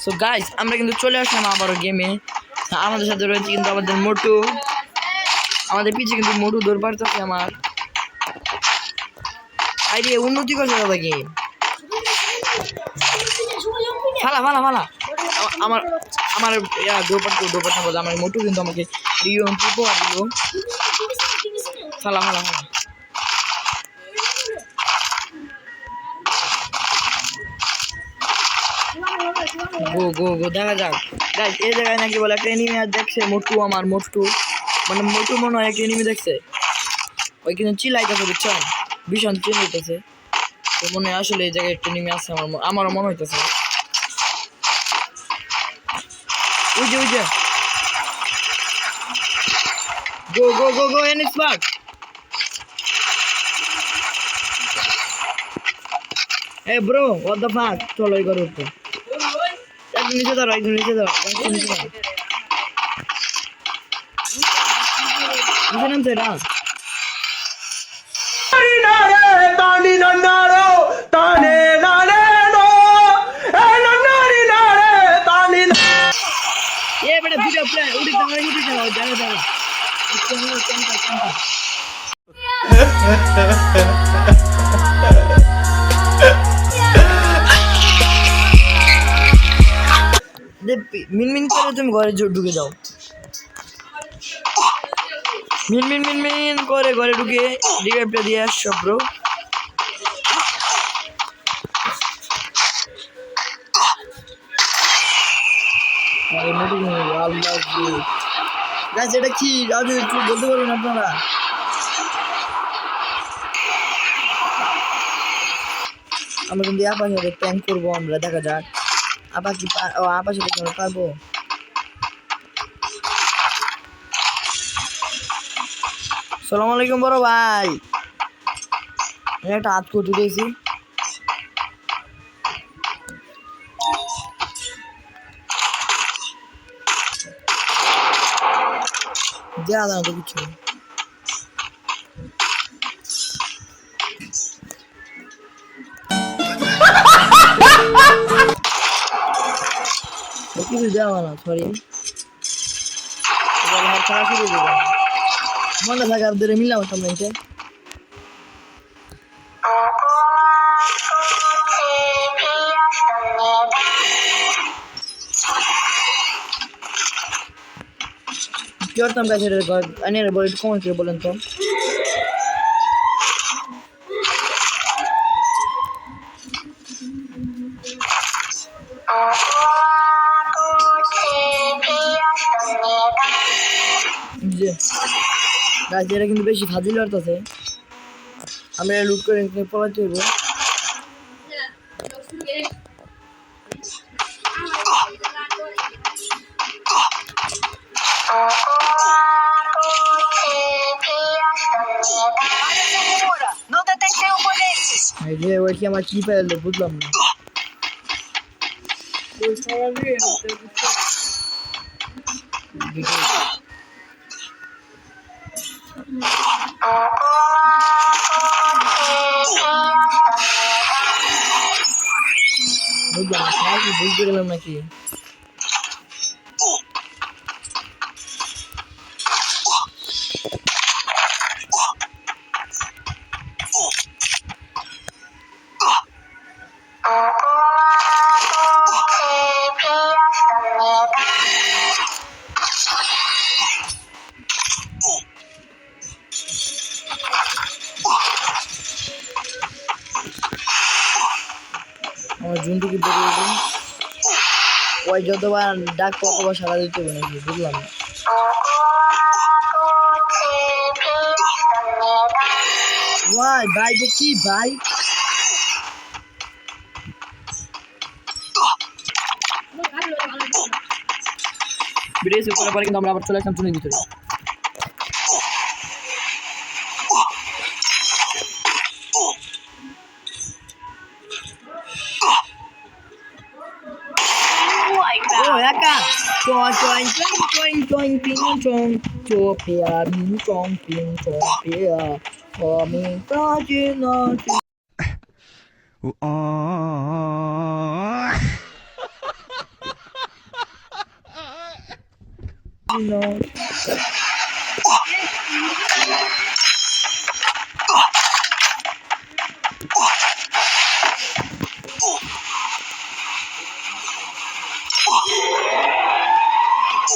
So guys আমরা কিন্তু চলে আসলাম আবারও গেমে আমাদের সাথে রয়েছে কিন্তু আমাদের মোটু। আমাদের পিছে কিন্তু মোটু দৌড় পারতেছে আমার। আইডিয়া উন্নতি করছে দাদা গেম ফালা ফালা আ- আমার আমার পারতো দৌড় পারতাম আমার মোটু কিন্তু আমাকে রিও উপহার দিল ফালা ফালা ফালা। গো গো গো, দেখা যাক। গাইস এই জায়গায় নাকি বলে একটা এনিমি আর দেখছে? মোটু আমার, মোটু। মানে মোটু মনে হয় একটা এনিমি দেখছে। ওই কিন্তু চিল্লাইতেছে বুঝছেন ভীষণ চিল্লাইতেছে। তো মনে হয় আসলে এই জায়গায় একটা এনিমি আছে, আমার আমারও মনে হইতেছে। ওই যে ওই যে। গো গো গো গো, এন স্পার্ক এ ব্রো হোয়াট দ্য ফাক চলো উপর। একদম নিচে ধরো একদম নিচে একদম নিচে ধরো। নিচে নামছে এটা ತಾನಿ মিনমিন করে তুমি ঘরে ঢু- ঢুকে যাও। মিন মিন মিন মিন করে ঘরে ঢুকে রিভাইভটা দিয়ে আসছো ব্রো গাছ এটা কি? রাজু একটু বলতে পারবেন আপনারা? আমরা কিন্তু আপার সাথে প্ল্যান করব আমরা দেখা যাক। আপা কি পা- ও আপার সাথে কি পারব? সালাম আলাইকুম বড় ভাই। একটা হাত কুটু দিয়েছি। দেওয়া দাও তো কিছু। কিছু দেওয়া না সরি হাত খারাপ শুরু দেবো মনে থাকে আর ধরে মিলাম সামনে এসে কি করতাম গাছ আনে বলে একটু কমেন্ট করে বলেন তো যে গাছ এরা কিন্তু বেশি ফাজিল করতেছে আমরা লুট করে পড়াতে হইব। যে ওই কি আমার কি পেল বুঝলাম না। বুঝলাম না কি বুঝতে গেলাম নাকি? আমার জুনটু কি বেরিয়ে গেল ওই যতবার ডাক ততবার সারা দিতে হবে নাকি, বুঝলাম না। ভাই ভাই কি ভাই? ভিডিও সেভ করার কিন্তু আমরা আবার চলে আসলাম ভিতরে। hỏi là cả chua chuồn chuồn chuồn chuồn chuồn chuồn chua pia miếng chuồn chuồn chuồn pia. Hồ miếng to chuyên nó No.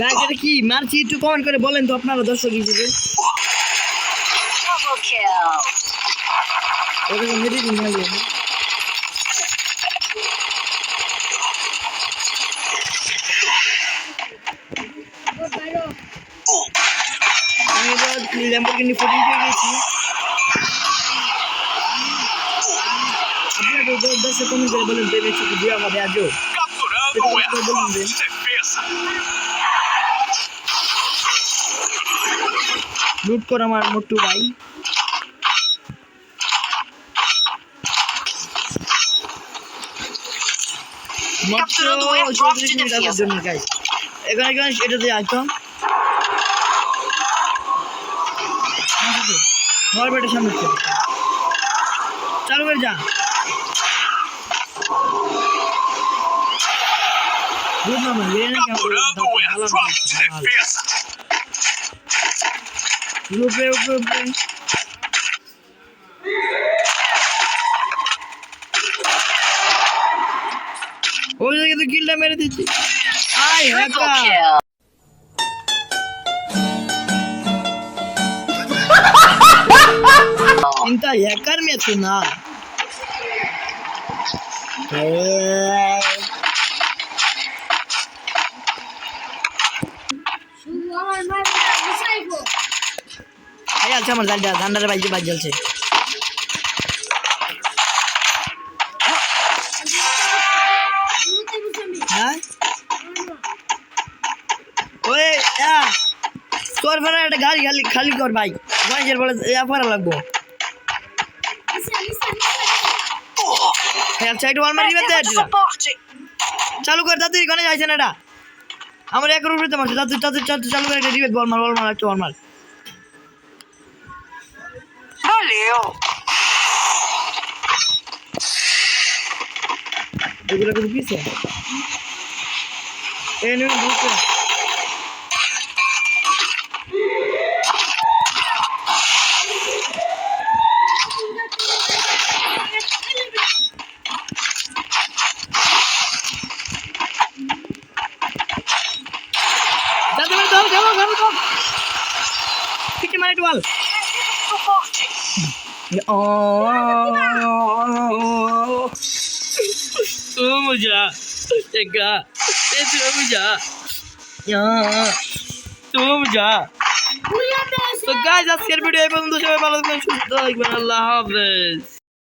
Guys এটা কি? মারছি একটু কমেন্ট করে বলেন তো আপনারা দর্শক হিসেবে। Double kill. ওটা মেরে দিন ভালো আমি এবার ল্যাম্বরগিনি ফোর্টিন পেয়ে গেছি আপনারা তো দশ দশে কমেন্ট করে বলেন ভেবেছি কি দেওয়া হবে আজও Capturando essa força de defesa. লুট কর আমার মোটু ভাই o de এখানে এখানে এটা দিয়ে আসতো ঘর বেটের সামনে। চালু করে যা। গুড মামা লেনে Capturando o airdrop de defesa. উপরে উপরে উপরে ওই জায়গায় তো কিলটা মেরে আচ্ছা আমার জানটা ধান্ডারে জ্বলছে। হ্যাঁ? তোর একটা গাড়ি খালি খালি কর ভাই। বলে লাগবো। হ্যাঁ সাইড ওয়াল বেতে Preciso চালু কর তাড়াতাড়ি কোনে যাইছে না এটা। আমার একের উপরে মারছে। চালু করে, একটা রিবেট বল মার বল মার বল মার। Valeu. এগুলো কিন্তু পিছে এ নিয়ে বুঝছে Olmayacak. Tekrar. Tekrar olmayacak. Ya. Olmayacak. So guys asker bir videoyu bulunduk. Şöyle balıklar. Şurada. Allah hafız.